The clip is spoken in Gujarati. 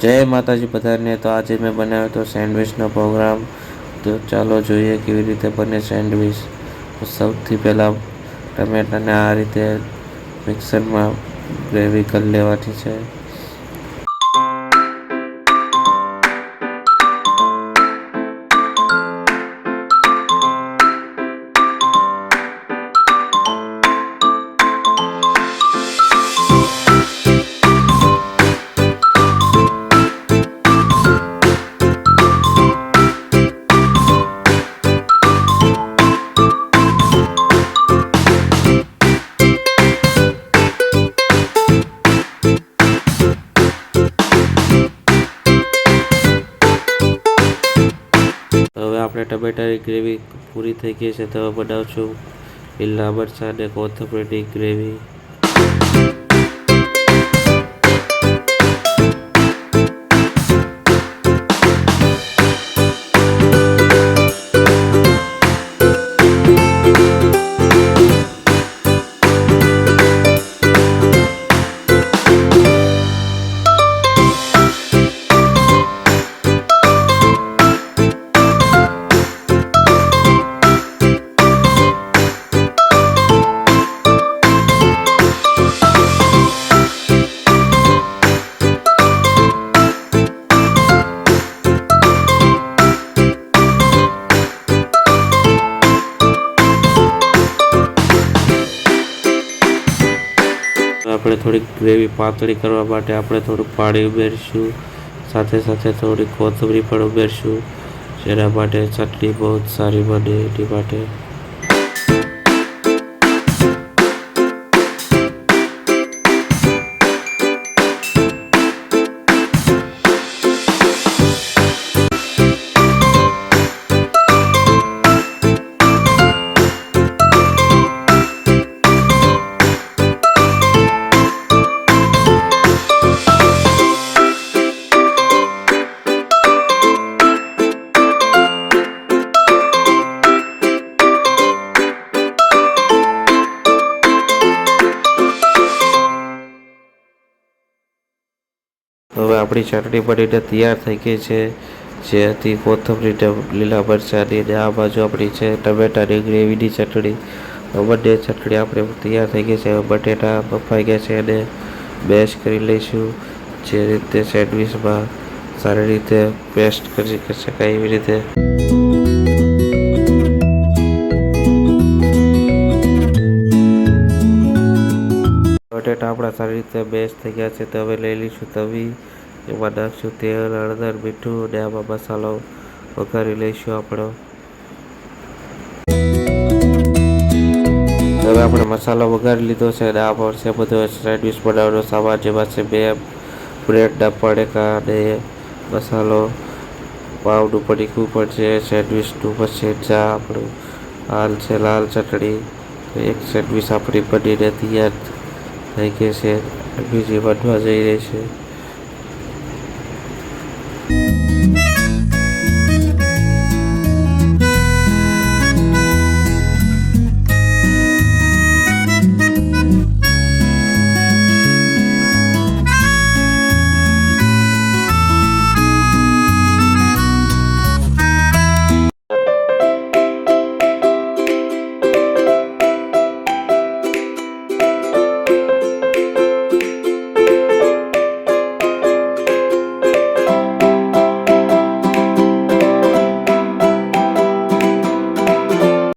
જય માતાજી બધાને. તો આજે મેં બનાવ્યો હતો સેન્ડવિચનો પ્રોગ્રામ. તો ચાલો જોઈએ કેવી રીતે બને સેન્ડવિચ. સૌથી પહેલાં ટમેટાને આ રીતે મિક્સરમાં ગ્રેવી કરી લેવાની છે. આપણે ટમેટાની ગ્રેવી પૂરી થઈ ગઈ છે, તો બનાવું છું લીલા મરચાં અને કોથમરીની ગ્રેવી. આપણે થોડીક ગ્રેવી પાતળી કરવા માટે આપણે થોડુંક પાણી ઉમેરીશું. સાથે સાથે થોડી કોથમરી પણ ઉમેરશું. જેના માટે ચટણી બહુ જ સારી બને એની માટે. હવે આપણી ચટણી બનીને તૈયાર થઈ ગઈ છે. જે હતી કોથમરી લીલા મરચાંની અને આ બાજુ આપણી છે ટમેટાની ગ્રેવીની ચટણી. બંને ચટણી આપણે તૈયાર થઈ ગઈ છે. હવે બટેટા બફાઈ ગયા છે અને મેશ કરી લઈશું. જે રીતે સેન્ડવિચમાં સારી રીતે પેસ્ટ કરી શકાય એવી રીતે. બટેટા આપણા સારી રીતે બેસ્ટ થઈ ગયા છે. તો લઈ લઈશું તવી, એમાં નાખશું તેલ, હળદર, મીઠું અને આમાં મસાલો વઘારી લઈશું આપણો. હવે આપણે મસાલો વઘારી લીધો છે અને આ પડશે બધો સેન્ડવિચ બનાવવાનો સામાન જેમાં છે બે બ્રેડના પડેકા અને મસાલો પાવનું પડીકું પણ છે સેન્ડવિચનું પછી ચા આપણું હાલ છે, લાલ ચટણી, એક સેન્ડવિચ આપણી બનીને તૈયાર થઈ ગઈ છે. બીજી વધવા જઈ રહી છે.